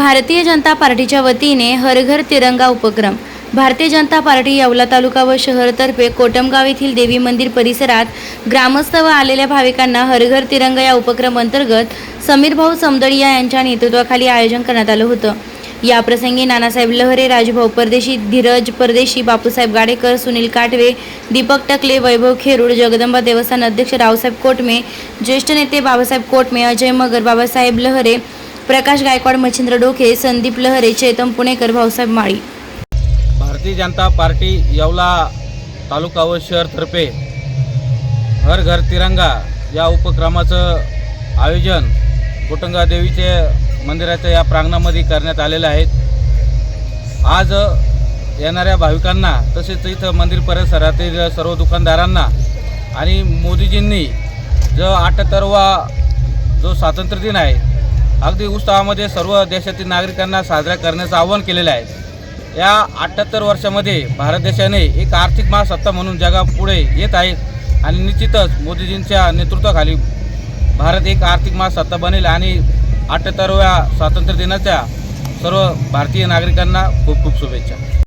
भारतीय जनता पार्टीच्या वतीने हर घर तिरंगा उपक्रम. भारतीय जनता पार्टी येवला तालुका व शहरतर्फे कोटमगाव येथील देवी मंदिर परिसरात ग्रामस्थ व आलेल्या भाविकांना हरघर तिरंगा या उपक्रम अंतर्गत समीर भाऊ समदडिया यांच्या नेतृत्वाखाली आयोजन करण्यात आलं होतं. या प्रसंगी नानासाहेब लहरे राजभाऊ परदेशी धीरज परदेशी बापूसाहेब गाडेकर सुनील काटवे दीपक टकले वैभव खेरूड जगदंबा देवस्थान अध्यक्ष रावसाहेब कोटमे ज्येष्ठ नेते बाबासाहेब कोटमे अजय मगर बाबासाहेब लहरे प्रकाश गायकवाड मच्छिंद्र डोके संदीप लहरे चेतन पुणेकर भाऊसाहेब माळी. भारतीय जनता पार्टी येवला तालुका व शहरतर्फे हर घर तिरंगा या उपक्रमाचं आयोजन कोटंगा देवीचे मंदिराच्या या प्रांगणामध्ये करण्यात आलेलं आहे. आज येणाऱ्या भाविकांना तसेच इथं मंदिर परिसरातील सर्व दुकानदारांना आणि मोदीजींनी जो अठ्ठ्याहत्तरवा जो स्वातंत्र्य दिन आहे अगदी उत्साहामध्ये सर्व देशातील नागरिकांना साजरा करण्याचं आवाहन केलेलं आहे. या अठ्ठ्याहत्तर वर्षामध्ये भारत देशाने एक आर्थिक महासत्ता म्हणून जगापुढे येत आहे आणि निश्चितच मोदीजींच्या नेतृत्वाखाली भारत एक आर्थिक महासत्ता बनेल आणि अठ्ठ्याहत्तरव्या स्वातंत्र्य दिनाच्या सर्व भारतीय नागरिकांना खूप खूप शुभेच्छा.